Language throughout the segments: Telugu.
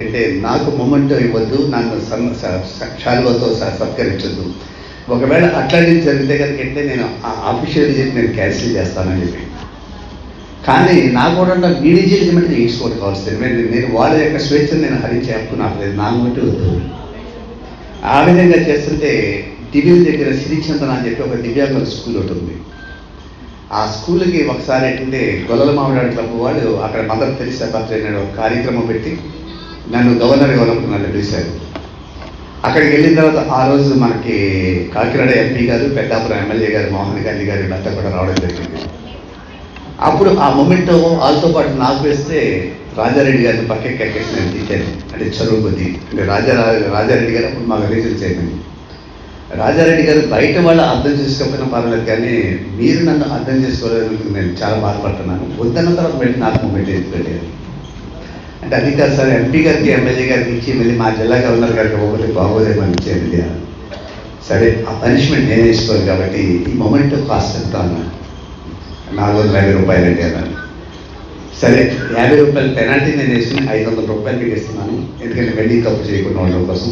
అంటే నాకు మొమెంట్ ఇవ్వద్దు నన్ను సన్ సత్కరించద్దు సత్కరించొద్దు. ఒకవేళ అట్లాంటివి జరిగితే కనుక అంటే నేను ఆఫీషియల్ చెప్పి నేను క్యాన్సిల్ చేస్తానని చెప్పి. కానీ నాకు కూడా ఉన్న మీ తీసుకోవడం కావాల్సింది. నేను నేను వాళ్ళ యొక్క స్వేచ్ఛను నేను హరించి హక్కు నాకు లేదు. నా మట్టి వద్దు. ఆ విధంగా చేస్తుంటే దివ్యం దగ్గర శ్రీచందన అని చెప్పి ఒక దివ్యాంగుల స్కూల్ ఒకటి ఉంది. ఆ స్కూల్కి ఒకసారి ఏంటంటే గొల్లల మామిడాడు క్లబ్ వాళ్ళు అక్కడ మదర్ తెలిసే పత్ర ఒక కార్యక్రమం పెట్టి నన్ను గవర్నర్ ఇవ్వాలని నన్ను పిలిచారు. అక్కడికి వెళ్ళిన తర్వాత ఆ రోజు మనకి కాకినాడ ఎంపీ గారు పెద్దాపురం ఎమ్మెల్యే గారు మోహన్ గాంధీ గారు వీళ్ళంతా కూడా రావడం జరిగింది. అప్పుడు ఆ మూమెంట్ వాళ్ళతో పాటు నాకు వేస్తే రాజారెడ్డి గారిని పక్కకి ఎక్కేసి నేను తీశాను అంటే చదువు కొద్ది. అంటే రాజా రాజారెడ్డి గారు అప్పుడు మాకు రీజన్ చేయండి రాజారెడ్డి గారు బయట వాళ్ళు అర్థం చేసుకోకపోయినా పర్వాలేదు కానీ మీరు నన్ను అర్థం చేసుకోలేదు నేను చాలా బాధపడుతున్నాను. వద్దన్న తర్వాత వెళ్ళి నాకు మూమెంట్ ఎందుకు అంటే అది కాదు సార్ ఎంపీ గారికి ఎమ్మెల్యే గారికి ఇచ్చి మళ్ళీ మా జిల్లా గవర్నర్ గారికి ఒకటి బాగోదేమని ఇచ్చేది సరే ఆ పనిష్మెంట్ నేను వేసుకోవాలి కాబట్టి ఈ మొమెంట్ కాస్ట్ ఎంత అన్నా? నాలుగు వందల యాభై రూపాయలు అంటే అన్నాను సరే యాభై రూపాయలు పెనాల్టీ నేను వేసుకుని ఐదు వందల రూపాయలు మీకు ఇస్తున్నాను. ఎందుకంటే వెళ్ళి తప్పు చేయకుండా ఉండడం కోసం.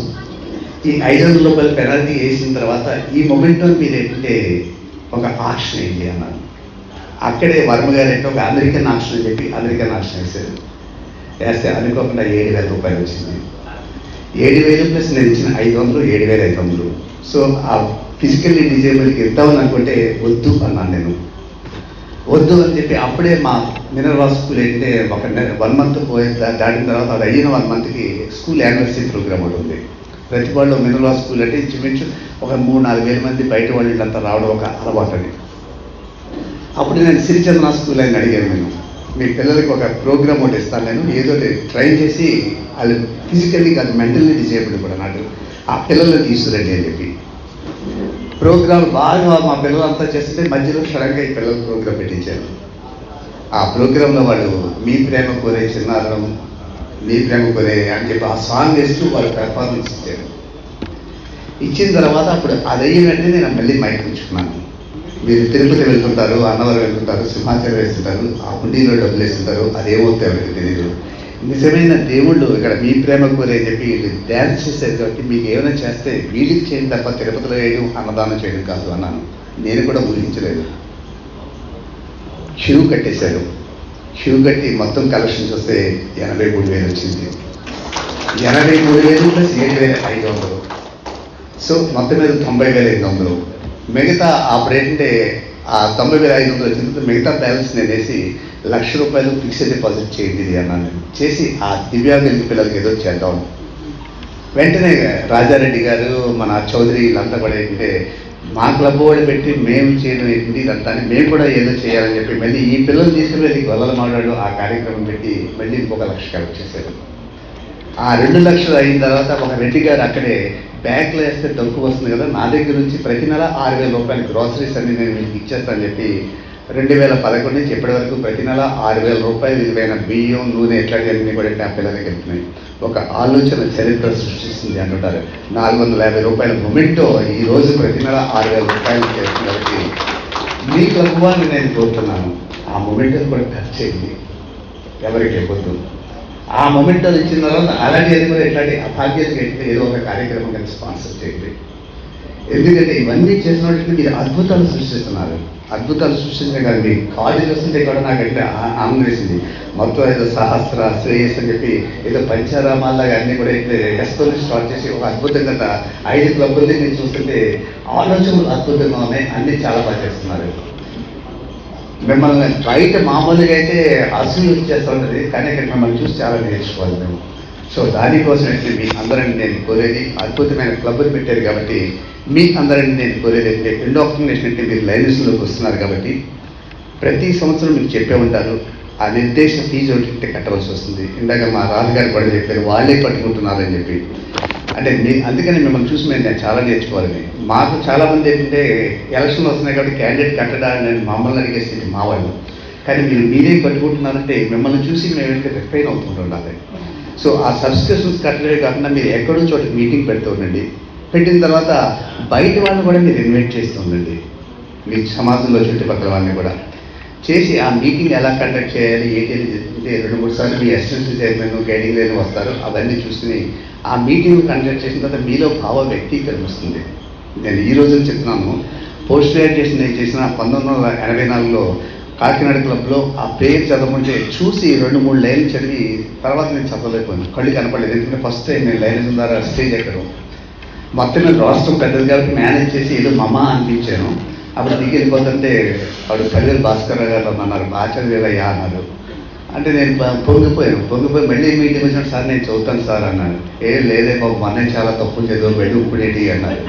ఈ ఐదు వందల రూపాయల పెనాల్టీ వేసిన తర్వాత ఈ మొమెంటో మీరు ఏంటంటే ఒక ఆక్షన్ ఏంటి అన్నాను. అక్కడే వర్మ గారు అంటే ఒక అమెరికన్ ఆక్షన్ చెప్పి అమెరికన్ ఆక్షన్ వేశారు. వేస్తే అనుకోకుండా ఏడు వేల రూపాయలు వచ్చింది. ఏడు వేలు ప్లస్ నేను ఇచ్చిన ఐదు వందలు ఏడు వేల ఐదు వందలు. సో ఆ ఫిజికల్లీ డిజేబుల్కి ఇద్దామని అనుకుంటే వద్దు అన్నాను నేను. వద్దు అని చెప్పి అప్పుడే మా మినర్వా స్కూల్ ఏంటంటే ఒక వన్ మంత్ పోయి దాటిన తర్వాత అది అయిన వన్ మంత్కి స్కూల్ యానివర్సరీ ప్రోగ్రామ్ ఒకటి ఉంది. ప్రతి వాళ్ళు మినర్వా స్కూల్ అంటే ఇంచుమించు ఒక మూడు నాలుగు వేల మంది బయట వాళ్ళు అంతా రావడం ఒక అలవాటు అని అప్పుడు నేను సిరిచంద్ర స్కూల్ అని అడిగాను నేను. మీ పిల్లలకి ఒక ప్రోగ్రామ్ ఒకటి ఇస్తాను నేను. ఏదో ట్రైన్ చేసి వాళ్ళు ఫిజికల్లీ కాదు మెంటల్లీ డిజేబుల్ కూడా నాకు. ఆ పిల్లల్ని తీసుకురండి అని చెప్పి. ప్రోగ్రామ్ బాగా మా పిల్లలంతా చేస్తే మధ్యలో సడన్గా ఈ పిల్లల ప్రోగ్రామ్ పెట్టించారు. ఆ ప్రోగ్రాంలో వాళ్ళు మీ ప్రేమ కోరే చిన్నారం మీ ప్రేమ కోరే అని చెప్పి ఆ సాంగ్ వేస్తూ వాళ్ళు పెర్ఫార్మెన్స్ ఇచ్చారు. ఇచ్చిన తర్వాత అప్పుడు అది అయిన నేను మళ్ళీ మైక్ ఉంచుకున్నాను. మీరు తిరుపతి వెళ్తుంటారు అన్నవరం వెళ్తుంటారు సింహాచలం వేస్తుంటారు ఆ హుండీలో డబ్బులు వేస్తుంటారు అదేమవుతాయి ఎవరికి తెలియదు నిజమైన దేవుళ్ళు ఇక్కడ మీ ప్రేమ కోరే చెప్పి వీళ్ళు డ్యాన్స్ చేశారు కాబట్టి మీకు ఏమైనా చేస్తే వీళ్ళకి చేయడం తప్ప తిరుపతిలో వేయడం అన్నదానం చేయడం కాదు అన్నాను. నేను కూడా ఊహించలేదు. క్యూ కట్టేశారు. క్యూ కట్టి మొత్తం కలెక్షన్స్ వస్తే ఎనభై మూడు వేలు వచ్చింది. ఎనభై మూడు వేలు ప్లస్ ఏడు వేల ఐదు వందలు. సో మొత్తం మీద తొంభై వేల ఐదు వందలు. మిగతా అప్పుడేంటంటే ఆ తొంభై వేల ఐదు వందలు వచ్చిన మిగతా బ్యాలెన్స్ నేను వేసి లక్ష రూపాయలు ఫిక్స్డ్ డిపాజిట్ చేయండి ఇది అన్నాను నేను. చేసి ఆ దివ్యాంగుల పిల్లలకి ఏదో చేద్దాం వెంటనే రాజారెడ్డి గారు మన చౌదరి వీళ్ళంతా కూడా ఏంటంటే మా క్లబ్ వాళ్ళు పెట్టి మేము చేయడం ఏంటి ఇదంతా అని మేము కూడా ఏదో చేయాలని చెప్పి మళ్ళీ ఈ పిల్లలు తీసుకువెళ్ళి వెళ్ళి మాట్లాడు ఆ కార్యక్రమం పెట్టి మళ్ళీ ఇంకొక లక్ష కలెక్ట్ చేశారు ఆ రెండు లక్షలు అయిన తర్వాత ఒక రెడ్డి గారు అక్కడే బ్యాంక్లో వేస్తే డబ్బు వస్తుంది కదా నా దగ్గర నుంచి ప్రతి నెల ఆరు వేల రూపాయలు గ్రాసరీస్ అన్ని నేను మీకు ఇచ్చేస్తానని చెప్పి రెండు వేల పదకొండు నుంచి ఇప్పటి వరకు ప్రతి నెల ఆరు వేల రూపాయలు విలువైన బియ్యం నూనె ఇట్లాంటివన్నీ కూడా నా వెళ్తున్నాయి. ఒక ఆలోచన చరిత్ర సృష్టిస్తుంది అంటుంటారు. నాలుగు వందల యాభై రూపాయల మొమెంటో ఈ రోజు ప్రతి నెల ఆరు వేల రూపాయలు చేస్తున్నది మీకు మీ నేను కోరుతున్నాను. ఆ మొమెంటో కూడా ఖర్చు చేయండి. ఎవరికి ఇవ్వద్దు ఆ మొమెంటో ఇచ్చిన తర్వాత అలాంటి అది కూడా ఎట్లాంటి అభాగ్యతకి ఏదో ఒక కార్యక్రమం కానీ స్పాన్సర్ చేయండి ఎందుకంటే ఇవన్నీ చేసిన వాటికి మీరు అద్భుతాలు సృష్టిస్తున్నారు. అద్భుతాలు సృష్టించే కాదు మీ కాలేజ్ వస్తుంటే కూడా నాకు అంటే ఆనందం వేసింది. మొత్తం ఏదో సహస్ర శ్రేయస్ అని చెప్పి ఏదో పంచారామాల్లాగా అన్ని కూడా అయితే ఎస్తో స్టార్ట్ చేసి ఒక అద్భుతంగా ఐదు క్లబ్బుల్ని నేను చూస్తుంటే ఆలోచనలు అద్భుతంగా ఉన్నాయి. అన్ని చాలా బాగా చేస్తున్నారు. మిమ్మల్ని బయట మామూలుగా అయితే అసలు వచ్చేస్తూ ఉంటుంది కానీ ఇక్కడ మిమ్మల్ని చూసి చాలా నేర్చుకోవాలి మేము. సో దానికోసం అయితే మీ అందరిని నేను కోరేది అద్భుతమైన క్లబ్లు పెట్టారు కాబట్టి మీ అందరిని నేను కోరేది అయితే ఇండోక్ట్రినేషన్ అంటే మీరు లైనెస్లోకి వస్తున్నారు కాబట్టి ప్రతి సంవత్సరం మీకు చెప్పే ఉంటారు ఆ నిర్దేశ ఫీజు ఒకటి కట్టవలసి వస్తుంది. ఇందాక మా రాజుగారు కూడా చెప్పారు వాళ్ళే పట్టుకుంటున్నారని చెప్పి. అంటే మీ అందుకని మిమ్మల్ని చూసి మేము నేను చాలా నేర్చుకోవాలి. మాకు చాలామంది ఏంటంటే ఎలక్షన్లు వస్తున్నాయి కాబట్టి క్యాండిడేట్ కట్టడా నేను మమ్మల్ని అడిగే స్థితి మా వాళ్ళు. కానీ మీరు మీరే పట్టుకుంటున్నారంటే మిమ్మల్ని చూసి మేము ఏంటంటే రిఫైన్ అవుతుంటుండాలి సో ఆ సబ్స్క్రిప్షన్స్ కట్టడమే కాకుండా మీరు ఎక్కడో చోట మీటింగ్ పెడుతూ ఉండండి. పెట్టిన తర్వాత బయట వాళ్ళని కూడా మీరు ఇన్వైట్ చేస్తూ ఉండండి. మీ సమాజంలో చుట్టుపక్కల వాళ్ళని కూడా. చేసి ఆ మీటింగ్ ఎలా కండక్ట్ చేయాలి ఏంటి అని రెండు మూడు సార్లు మీ అసిస్టెంట్ చైర్మన్ గైడింగ్ లేని వస్తారు అవన్నీ చూసుకుని ఆ మీటింగ్ కండక్ట్ చేసిన తర్వాత మీలో భావ వ్యక్తీకరణ వస్తుంది. నేను ఈ రోజు చెప్తున్నాను పోస్ట్ గ్రాడ్యుయేషన్ నేను చేసిన పంతొమ్మిది వందల ఎనభై నాలుగులో కాకినాడ క్లబ్లో ఆ పేరు చదవమంటే చూసి రెండు మూడు లైన్లు చదివి తర్వాత నేను చదవలేకపోయాను. కళ్ళు కనపడలేదు. ఎందుకంటే ఫస్ట్ టైం నేను లైన్ ద్వారా స్టేజ్ ఎక్కడం. మొత్తం రాష్ట్రం పెద్దది కాబట్టి మేనేజ్ చేసి ఏదో మమ అనిపించాను. అప్పుడు దిగి వెళ్ళిపోతుంటే ఆవిడ పల్లెలు భాస్కర్ గారు అన్నారు ఆచార్యయ్యా అన్నారు. అంటే నేను పొంగిపోయాను. పొంగిపోయి మళ్ళీ మీటింగ్ వచ్చిన సార్ నేను చదువుతాను సార్ అన్నాను ఏ లేదే బాబు మొన్నే చాలా తప్పు చదువు వెళ్ళి ఇప్పుడేంటి అన్నారు.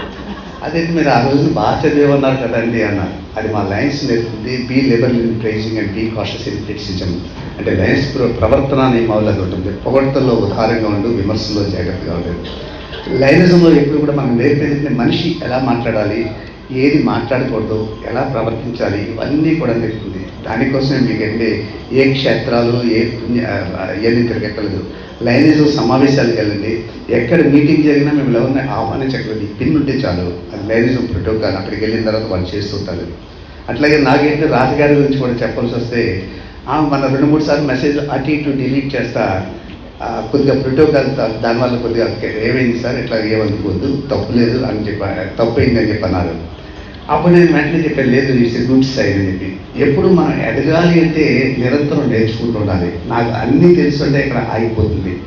అదేంటి మీరు ఆ రోజు బాగా చదివేమన్నారు కదండి అన్నారు. అది మా లయన్స్ నేర్పుతుంది be level in praising and be cautious in criticism అంటే లయన్స్ ప్రవర్తన నియమావళి అది ఉంటుంది పొగడ్తల్లో ఉదారంగా ఉండు విమర్శలో జాగ్రత్తగా ఉండదు లైనిజంలో ఎప్పుడు కూడా మనం నేర్పేది మనిషి ఎలా మాట్లాడాలి ఏది మాట్లాడకూడదు ఎలా ప్రవర్తించాలి ఇవన్నీ కూడా తెలుస్తుంది. దానికోసమే మీకు అంటే ఏ క్షేత్రాలు ఏ పుణ్య ఏది తిరగక్కర్లేదు. లైనిజం సమావేశాలకు వెళ్ళండి. ఎక్కడ మీటింగ్ జరిగినా మేము ఎవరిని ఆహ్వానించక్కర్లేదు పిన్ ఉంటే చాలు. అది లైనేజ్ ప్రోటోకాల్. అక్కడికి వెళ్ళిన తర్వాత వాళ్ళు చేస్తుంటారు అట్లాగే నాకైతే రాజగారి గురించి కూడా చెప్పాల్సి వస్తే మన రెండు మూడు సార్లు మెసేజ్ అటు ఇటు డిలీట్ చేస్తా కొద్దిగా ప్రోటోకాల్ దాని దానివల్ల కొద్దిగా ఏమైంది సార్? ఇట్లా ఏమనుకోవద్దు తప్పు లేదు అని చెప్పి తప్పు అయింది అని అప్పుడు నేను వెంటనే చెప్పాను లేదు ఇట్స్ గుడ్ సైడ్ అని చెప్పి. ఎప్పుడు మనం ఎదగాలి అంటే నిరంతరం నేర్చుకుంటూ ఉండాలి. నాకు అన్నీ తెలుసుంటే ఇక్కడ ఆగిపోతుంది.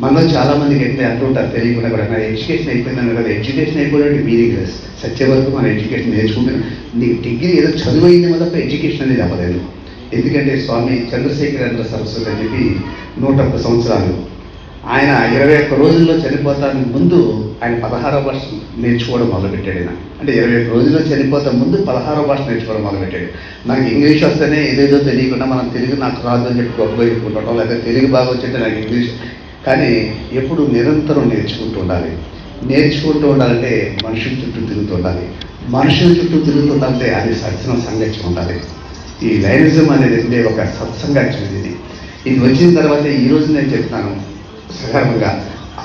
మనలో చాలా మందికి ఎట్లా అంటుంటారు తెలియకుండా కూడా నా ఎడ్యుకేషన్ అయిపోయిందని కదా ఎడ్యుకేషన్ అయిపోయినట్టు మీనింగ్ లెస్ సత్య వరకు మన ఎడ్యుకేషన్ నేర్చుకుంటున్నాం నీ డిగ్రీ ఏదో చదువు అయింది తప్ప ఎడ్యుకేషన్ అనేది అవ్వలేదు. ఎందుకంటే స్వామి చంద్రశేఖరేంద్ర సరస్వతి అని చెప్పి నూట ఒక్క సంవత్సరాలు. ఆయన ఇరవై ఒక్క రోజుల్లో చనిపోతానికి ముందు ఆయన పదహారో భాష నేర్చుకోవడం మొదలుపెట్టాడు ఆయన. అంటే ఇరవై ఒక్క రోజుల్లో చనిపోతా ముందు పదహారో భాష నేర్చుకోవడం మొదలుపెట్టాడు. నాకు ఇంగ్లీష్ వస్తేనే ఏదేదో తెలియకుండా మనం తెలుగు నాకు రాదు అని చెప్పి గొప్ప చెప్పుకుంటాం లేదా తెలుగు బాగా వచ్చింటే నాకు ఇంగ్లీష్. కానీ ఎప్పుడు నిరంతరం నేర్చుకుంటూ ఉండాలి. నేర్చుకుంటూ ఉండాలంటే మనుషుల చుట్టూ తిరుగుతూ ఉండాలి. మనుషుల చుట్టూ తిరుగుతుండాలంటే అది సత్సన సంగతి ఉండాలి. ఈ లైనిజం అనేది అంటే ఒక సత్సంగత్యం ఇది ఇది వచ్చిన తర్వాత ఈ రోజు నేను చెప్తాను. సగర్వంగా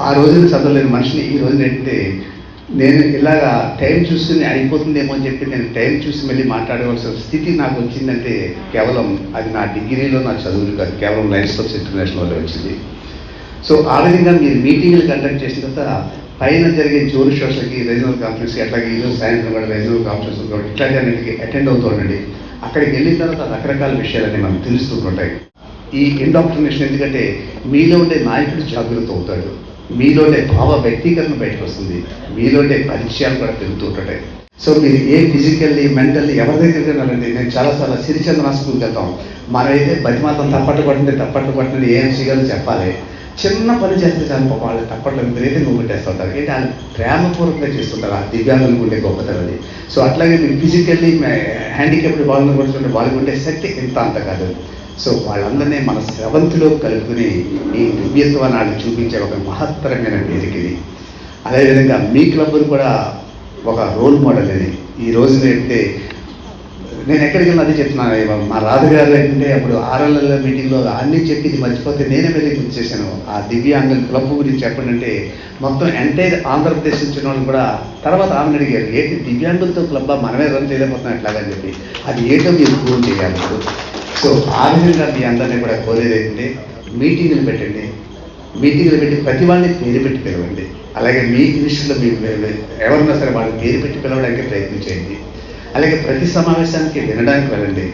ఆ రోజున చదవలేని మనిషిని ఈ రోజున ఏంటంటే నేను ఇలాగా టైం చూసుకుని అయిపోతుందేమో అని చెప్పి నేను టైం చూసి మళ్ళీ మాట్లాడవలసిన స్థితి నాకు వచ్చిందంటే కేవలం అది నా డిగ్రీలో నా చదువులు కాదు కేవలం లైన్స్ ఆఫ్ ఇంటర్నేషనల్ వల్ల వచ్చింది. సో ఆ విధంగా మీరు మీటింగ్లు కండక్ట్ చేసిన తర్వాత పైన జరిగే జోరు షోస్లకి రీజనల్ కాన్ఫరెన్స్కి అట్లాగే ఈరోజు సాయంత్రం కూడా రీజనల్ కాన్ఫరెన్స్ కాబట్టి ఇట్లాంటి అన్నిటికీ అటెండ్ అవుతూ ఉండండి. అక్కడికి వెళ్ళిన తర్వాత రకరకాల విషయాలన్నీ మనకు తెలుస్తుంటాయి ఈ ఇండాక్ట్రినేషన్ ఎందుకంటే మీలో ఉండే నాయకుడు జాగ్రత్త అవుతాడు. మీలో ఉండే భావ వ్యక్తీకరణ బయటకు వస్తుంది. మీలో ఉండే పరిచయాలు కూడా పెరుగుతుంటాయి సో మీరు ఏ ఫిజికల్లీ మెంటల్లీ ఎవరి దగ్గరికి వెళ్ళండి నేను చాలాసార్లు సిరిచంద్ర హాస్పిటల్కి వెళ్తాం. మనమైతే బతిమాతం తప్పట్టు పట్టింది తప్పట్టు పట్టినది ఏం చేయాలో చెప్పాలి. చిన్న పని చేస్తే చాలు పాపం వాళ్ళు తప్పట్లో నువ్వు ఉంటాయి ఏంటి? వాళ్ళు ప్రేమపూర్వకంగా చేస్తుంటారు. ఆ దివ్యాంగులకు ఉండే గొప్పతనం అది. సో అట్లాగే మీరు ఫిజికల్లీ హ్యాండిక్యాప్డ్ వాళ్ళని కూడా వాళ్ళకు ఉండే శక్తి ఎంత అంత కాదు. సో వాళ్ళందరినీ మన స్రవంతిలో కలుపుకుని ఈ దివ్యత్వాన్ని వాళ్ళు చూపించే ఒక మహత్తరమైన వేదిక ఇది. అదేవిధంగా మీ క్లబ్ను కూడా ఒక రోల్ మోడల్ ఇది. ఈ రోజు ఏంటంటే నేను ఎక్కడికి వెళ్ళినా అదే చెప్తున్నాను మా రాధగారు ఏంటంటే అప్పుడు ఆర్ఎల్ఎల్ మీటింగ్లో అన్ని చెప్పి ఇది మర్చిపోతే నేనే వెళ్ళి గుర్తు చేశాను. ఆ దివ్యాంగుల క్లబ్ గురించి చెప్పండి అంటే మొత్తం ఎంటైర్ ఆంధ్రప్రదేశ్ నుంచి వాళ్ళు కూడా తర్వాత ఆమెను అడిగారు ఏంటి దివ్యాంగులతో క్లబ్ మనమే రన్ చేయలేకపోతున్నాం ఎట్లాగని చెప్పి. అది ఏంటో మీరు ప్రూవ్ చేయాలి సో ఆ విధంగా మీ అందరినీ కూడా కోరేది ఏంటంటే మీటింగులు పెట్టండి. మీటింగులు పెట్టి ప్రతి వాళ్ళని పేరు పెట్టి పిలవండి. అలాగే మీ ఇనిషియల్లో మీరు ఎవరన్నా సరే వాళ్ళని పేరు పెట్టి పిలవడానికి ప్రయత్నం చేయండి. అలాగే ప్రతి సమావేశానికి వినడానికి వెళ్ళండి.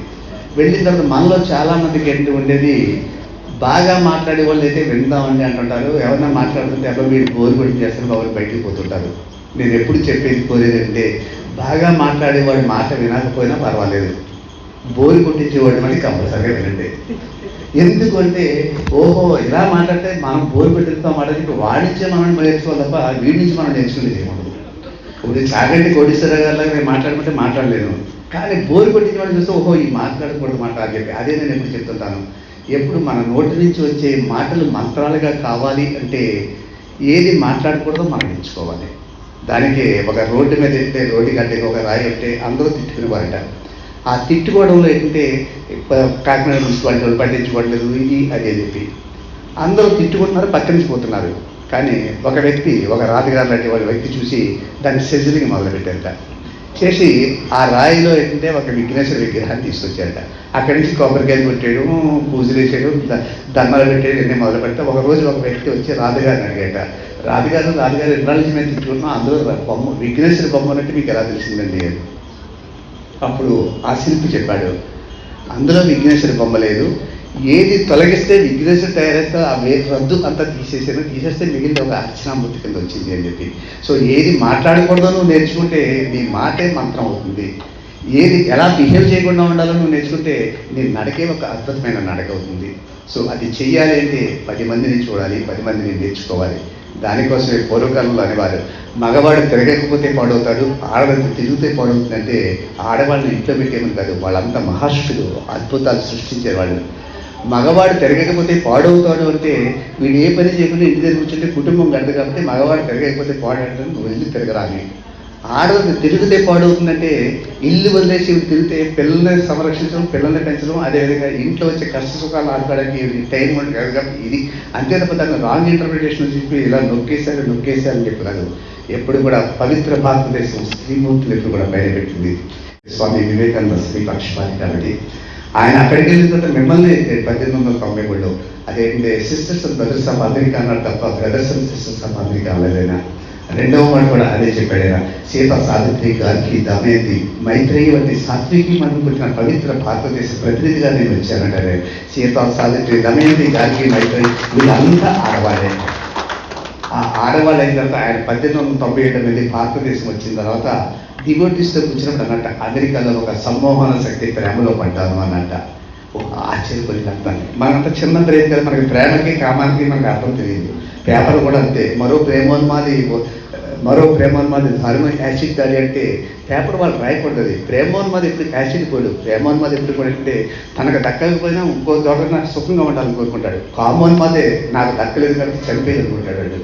వెళ్ళిన తర్వాత మనలో చాలా మందికి ఏంటి ఉండేది? బాగా మాట్లాడే వాళ్ళు అయితే విందామండి అంటుంటారు. ఎవరన్నా మాట్లాడుతుంటే ఎవరో మీరు బోరు కొట్టి చేస్తారు వాళ్ళు బయటికి పోతుంటారు. నేను ఎప్పుడు చెప్పేది కోరేది అంటే బాగా మాట్లాడేవాడి మాట వినకపోయినా పర్వాలేదు. బోరు కొట్టించేవాడు మళ్ళీ కంపల్సరీగా వినండి. ఎందుకంటే ఓహో ఇలా మాట్లాడితే మనం బోరు పెట్టిస్తాం మాట వాడించే వాడిచ్చే మనం నేర్చుకోవాలి తప్ప వీడి నుంచి మనం నేర్చుకునేది ఏముండదు. ఇప్పుడు చాగంటి కోటేశ్వర గారిలాగా నేను మాట్లాడుకుంటే మాట్లాడలేను కానీ బోరు కొట్టిన వాళ్ళు చూస్తే ఓహో ఈ మాట్లాడకూడదు మాట అని చెప్పి అదే నేను ఎప్పుడు చెప్తుంటాను. ఎప్పుడు మన నోటి నుంచి వచ్చే మాటలు మంత్రాలుగా కావాలి అంటే ఏది మాట్లాడకూడదో మనం ఎంచుకోవాలి. దానికి ఒక రోడ్డు మీద వెళ్తే రోడ్డు కంటే ఒక రాయి ఉంటే అందరూ తిట్టుకునేవారట ఆ తిట్టుకోవడంలో ఏంటంటే కాకినాడ మున్సిపాలిటీ వాళ్ళు పట్టించుకోవట్లేదు ఇది అది అని చెప్పి. అందరూ తిట్టుకుంటున్నారు పక్కనించిపోతున్నారు కానీ ఒక వ్యక్తి ఒక రాతిగారు లాంటి వాళ్ళ వ్యక్తి చూసి దాన్ని సెజరింగ్ మొదలుపెట్టారట. చేసి ఆ రాయిలో ఏంటంటే ఒక విఘ్నేశ్వర విగ్రహాన్ని తీసుకొచ్చారట. అక్కడి నుంచి కొబ్బరికాయలు కొట్టాడు పూజలు వేసాడు దండాలు పెట్టాడు ఇవన్నీ మొదలు పెడితే ఒక రోజు ఒక వ్యక్తి వచ్చి రాధగారిని అడిగాట. రాధగారు రాధగారు ఎన్ని నుంచి మేము తిట్టుకున్నాం అందులో బొమ్మ విఘ్నేశ్వర బొమ్మ అన్నట్టు మీకు ఎలా తెలిసిందండి? అప్పుడు ఆ శిల్పి చెప్పాడు అందులో విఘ్నేశ్వర బొమ్మ లేదు ఏది తొలగిస్తే విగ్రహం తయారైతే ఆ వేరు రద్దు అంతా తీసేసాను తీసేస్తే మిగిలిన ఒక అర్చనామూర్తి కింద వచ్చింది అని చెప్పి. సో ఏది మాట్లాడకూడదో నువ్వు నేర్చుకుంటే నీ మాటే మంత్రం అవుతుంది. ఏది ఎలా బిహేవ్ చేయకుండా ఉండాలో నువ్వు నేర్చుకుంటే నీ నడకే ఒక అద్భుతమైన నడక అవుతుంది. సో అది చెయ్యాలి అంటే పది మందిని చూడాలి పది మందిని నేర్చుకోవాలి. దానికోసమే పూర్వకాలంలో అనేవారు మగవాడు తిరగకపోతే పాడవుతాడు ఆడవాళ్ళు తిరిగితే పాడవుతుందంటే ఆడవాళ్ళని ఇంట్లో పెట్టేమని కాదు వాళ్ళంతా మహర్షులు అద్భుతాలు సృష్టించేవాళ్ళు. మగవాడు తిరగకపోతే పాడవుతాడు అంటే వీడు ఏ పని చేయకుండా ఇంటి దగ్గర కూర్చుంటే కుటుంబం గడదు కాబట్టి మగవాడు తిరగకపోతే పాడాడు నువ్వు వెళ్ళి తిరగరాని? ఆడవాళ్ళు తిరిగితే పాడవుతుందంటే ఇల్లు వదిలేసి ఇవి తిరిగితే పిల్లల్ని సంరక్షించడం పిల్లల్ని పెంచడం అదేవిధంగా ఇంట్లో వచ్చే కష్ట సుఖాలు ఆడుకోవడానికి టైం ఉండదు కాబట్టి ఇది అంతే తప్ప దాన్ని రాంగ్ ఇంటర్ప్రిటేషన్ చెప్పి ఇలా నొక్కేశారు నొక్కేశారు అని ఎప్పుడు కూడా పవిత్ర భారతదేశం శ్రీమూర్తులు ఎప్పుడు కూడా బయటపెట్టింది స్వామి వివేకానంద శ్రీ పక్షపాతి కాబట్టి ఆయన అక్కడికి వెళ్ళిన తర్వాత మిమ్మల్ని పద్దెనిమిది వందల తొంభై మూడులో అదేంటి sisters and brothers of America అన్నారు తప్ప brothers and sisters of America రెండవ వాడు కూడా అదే చెప్పాడైనా సీత సావిత్రి గారికి దమయంతి మైత్రేయి వంటి సాత్వికి మనం పుట్టిన పవిత్ర భారతదేశ ప్రతినిధిగా నేను వచ్చానంటారే సీత సావిత్రి దమయంతి గారికి మైత్రేయి వీళ్ళంతా ఆడవాళ్ళే. ఆ ఆడవాళ్ళు అయిన తర్వాత ఆయన పద్దెనిమిది వందల తొంభై ఏడు మంది భారతదేశం వచ్చిన తర్వాత డివోటీస్తో కూర్చున్నప్పుడు అన్నట్ట అమెరికాలో ఒక సమ్మోహన శక్తి ప్రేమలో పడ్డాను అన్నట్ట ఒక ఆశ్చర్యపోయినంత మనంత చిన్న ఏం కదా మనకి ప్రేమకి కామానికి మనకు అర్థం తెలియదు. పేపర్ కూడా అంతే. మరో ప్రేమోన్మాది మరో ప్రేమోన్మాది ధర్మ యాసిడ్ దాడి అంటే పేపర్ వాళ్ళు రాయకూడదు. ప్రేమోన్మాది ఎప్పుడు యాసిడ్ పోడు. ప్రేమోన్మాది ఎప్పుడు కూడా అంటే తనకు దక్కకపోయినా ఇంకో చోట నాకు సుఖంగా ఉండాలని కోరుకుంటాడు. కామోన్మాదే నాకు దక్కలేదు కాబట్టి చనిపోయింది అనుకుంటాడు వాడు.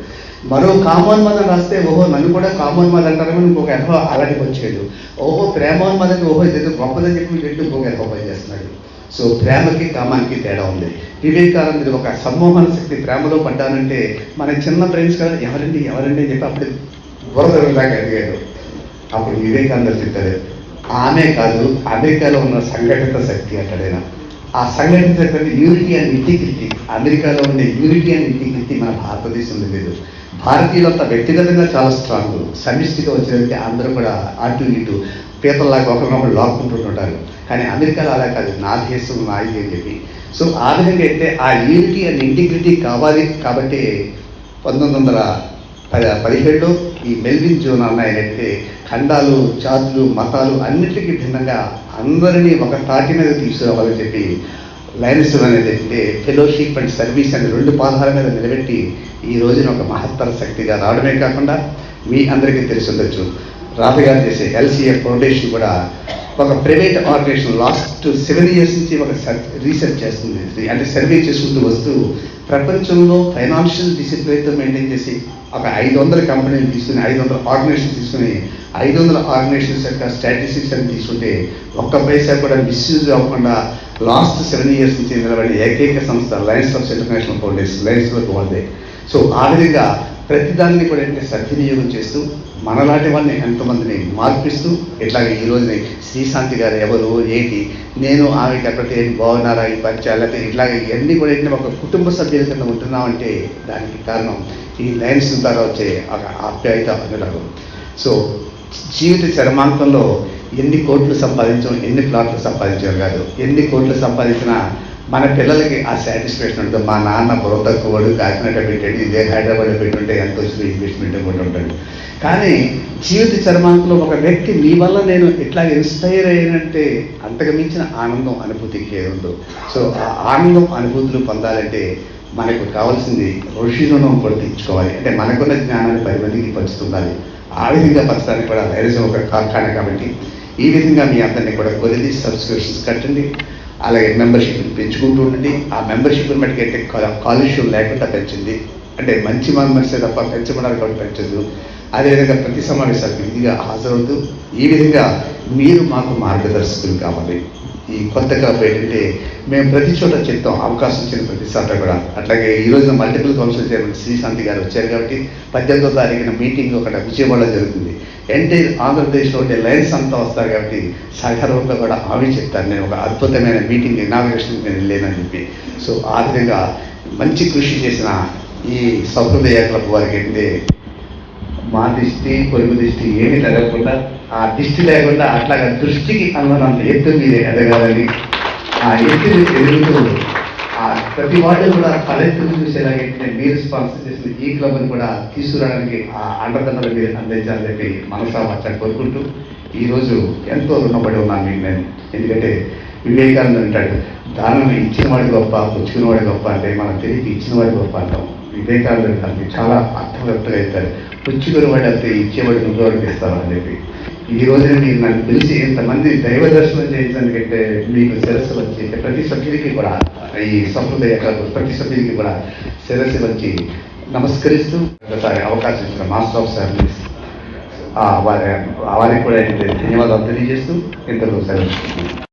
మరో కామోన్మాదం రాస్తే ఓహో నన్ను కూడా కామోన్మాద అంటారని ఇంకొక ఎర్ర అలాంటికి వచ్చాడు. ఓహో ప్రేమోన్మాదకి ఓహో ఇదేదో గొప్పదని చెప్పి వీళ్ళు ఇంకొక ఎర్ర పని చేస్తున్నాడు. సో ప్రేమకి కామానికి తేడా ఉంది. వివేకానందుడు ఒక సమ్మోహన శక్తి ప్రేమలో పడ్డానంటే మన చిన్న ఫ్రెండ్స్ కదా ఎవరండి ఎవరండి అని చెప్పి అప్పుడు బురదలాగా అడిగాడు. అప్పుడు వివేకానంద చెప్పారు ఆమె కాదు అమెరికాలో ఉన్న సంఘటిత శక్తి అంటాడైనా ఆ సంఘటిత యూనిటీ అండ్ ఇంటిగ్రిటీ అమెరికాలో ఉండే యూనిటీ అండ్ ఇంటిగ్రిటీ మన భారతదేశంలో లేదు. భారతీయులంతా వ్యక్తిగతంగా చాలా స్ట్రాంగ్ సమిష్టిగా వచ్చినట్టు అందరూ కూడా అటు ఇటు పీతల్లాగా ఒకరినొకరు లాక్కుంటుంటుంటారు కానీ అమెరికాలో అలా కాదు. నా దేశం నాది అని చెప్పి. సో ఆ విధంగా అయితే ఆ యూనిటీ అండ్ ఇంటిగ్రిటీ కావాలి కాబట్టి పంతొమ్మిది వందల పది పదిహేడులో ఈ మెల్విన్ జోన్ అన్న ఖండాలు జాతులు మతాలు అన్నిటికీ భిన్నంగా అందరినీ ఒక తాటి మీద తీసుకురావాలని చెప్పి లయన్స్ అనేది అంటే ఫెలోషిప్ అండ్ సర్వీస్ అనే రెండు పాదాల మీద నిలబెట్టి ఈ రోజున ఒక మహత్తర శక్తిగా రావడమే కాకుండా మీ అందరికీ తెలిసి ఉండొచ్చు. రాధగారు చేసే ఎల్సీఎఫ్ ఫౌండేషన్ కూడా ఒక private organisation last seven years నుంచి ఒక రీసెర్చ్ చేస్తుంది. అంటే సర్వే చేసుకుంటూ వస్తూ ప్రపంచంలో ఫైనాన్షియల్ డిసిప్లిన్తో మెయింటైన్ చేసి ఒక ఐదు వందల కంపెనీలు తీసుకుని ఐదు వందల ఆర్గనైజేషన్ తీసుకుని ఐదు వందల ఆర్గనైజేషన్స్ యొక్క స్టాటిస్టిక్స్ అని తీసుకుంటే ఒక్క పైసా కూడా మిస్యూజ్ అవ్వకుండా లాస్ట్ సెవెన్ ఇయర్స్ నుంచి నిలబడిన ఏకైక సంస్థ Lions of International Foundation Lions of వాళ్ళదే సో ఆ విధంగా ప్రతిదాన్ని కూడా ఏంటంటే సద్వినియోగం చేస్తూ మనలాంటి వాళ్ళని ఎంతమందిని మార్పిస్తూ ఇట్లాగే ఈ రోజుని శ్రీశాంతి గారు ఎవరు ఏంటి నేను ఆమె అక్కడికి ఏంటి బాగున్నారా ఈ పరిచయాలు లేకపోతే ఇట్లాగే ఇవన్నీ కూడా ఏంటంటే ఒక కుటుంబ సభ్యుల కింద ఉంటున్నామంటే దానికి కారణం ఈ లైన్స్ ద్వారా వచ్చే ఒక ఆప్యాయత అనురాగం సో జీవిత చరమాంతంలో ఎన్ని కోట్లు సంపాదించాం ఎన్ని ప్లాట్లు సంపాదించాం కాదు ఎన్ని కోట్లు సంపాదించినా మన పిల్లలకి ఆ సాటిస్ఫాక్షన్ ఉంటుంది. మా నాన్న బుర్ర తక్కువడు కాకినాడ పెట్టాడు ఇదే హైదరాబాద్ పెట్టుంటే ఎంత వచ్చింది ఇన్వెస్ట్మెంట్ కూడా ఉంటాడు. కానీ జీవిత చరమాంకంలో ఒక వ్యక్తి మీ వల్ల నేను ఇట్లా ఇన్స్పైర్ అయ్యానంటే అంతకు మించిన ఆనందం అనుభూతికి ఏది సో ఆ ఆనందం అనుభూతులు పొందాలంటే మనకు కావాల్సింది ఋషి రుణం కూడా అంటే మనకున్న జ్ఞానాన్ని పది మందికి పంచుతుండాలి. ఆ విధంగా పంచడానికి కూడా ధైర్యం ఒక కార్ఖాన కాబట్టి ఈ విధంగా మీ అందరినీ కూడా కొద్ది సబ్స్క్రిప్షన్స్ కట్టండి అలాగే మెంబర్షిప్ని పెంచుకుంటూ ఉండండి. ఆ మెంబర్షిప్ని బట్టి అయితే కాలుష్యం లేకుండా పెంచింది అంటే మంచి మెంబర్సే తప్ప పెంచబడాలి కూడా పెంచదు అదేవిధంగా ప్రతి సమావేశాలకు విధిగా హాజరవుతూ ఈ విధంగా మీరు మాకు మార్గదర్శకులు కావాలి. ఈ కొత్త క్లబ్ ఏంటంటే మేము ప్రతి చోట చెప్తాం అవకాశం ఇచ్చిన ప్రతి చోట కూడా. అట్లాగే ఈ రోజు మల్టిపుల్ కౌన్సిల్ చైర్మన్ శ్రీశాంతి గారు వచ్చారు కాబట్టి పద్దెనిమిదో తారీఖున మీటింగ్ ఒకటి విజయవాడలో జరుగుతుంది. ఎంటైర్ ఆంధ్రప్రదేశ్లో ఉండే లైన్స్ అంతా వస్తారు కాబట్టి సగర్వంగా కూడా ఆమె చెప్తాను నేను ఒక అద్భుతమైన మీటింగ్ ఇనాగ్రేషన్ నేను వెళ్ళానని చెప్పి. సో ఆ విధంగా మంచి కృషి చేసిన ఈ సౌహృదయ క్లబ్ వారికి ఏంటంటే మా దిష్టి పొరుగు దిష్టి ఏమీ తగలకుండా ఆ దిష్టి లేకుండా అట్లాగా దృష్టికి అనుమానం ఎత్తు మీదే ఎదగాలని ఆ ఎత్తుని ఎదుగుతూ ఆ ప్రతి వార్డు కూడా తలెత్తులు చూసేలాగైతే మీరు స్పాన్సర్ చేసిన ఈ క్లబ్ని కూడా తీసుకురావడానికి ఆ అండదండలు మీరు అందించాలని చెప్పి మనసా కోరుకుంటూ ఈరోజు ఎంతో రుణపడి ఉన్నాను మీకు నేను. ఎందుకంటే వివేకానంద అంటాడు దానం ఇచ్చిన వాడి గొప్ప పుచ్చుకున్న వాడి గొప్ప అంటే మనం తిరిగి ఇచ్చిన వాడి గొప్ప అంటాం. వివేకానంద అది చాలా అర్థవంతంగా అవుతారు పుచ్చుకుని వాడు అయితే ఇచ్చేవాడు నువ్వు ఇస్తావు అని చెప్పి. ఈ రోజున మీరు నాకు పిలిచి ఇంతమంది దైవ దర్శనం చేయించడానికంటే మీకు శిరస్సు వచ్చి ప్రతి సభ్యుడికి కూడా ఈ సంప్రదాయ ప్రతి సభ్యుడికి కూడా శిరస్సు వచ్చి నమస్కరిస్తూ ఒకసారి అవకాశం ఇచ్చిన మాస్టర్ ఆఫ్ సర్వీస్. వారి వారికి కూడా ధన్యవాదాలు తెలియజేస్తూ ఇంతలో సెలవు.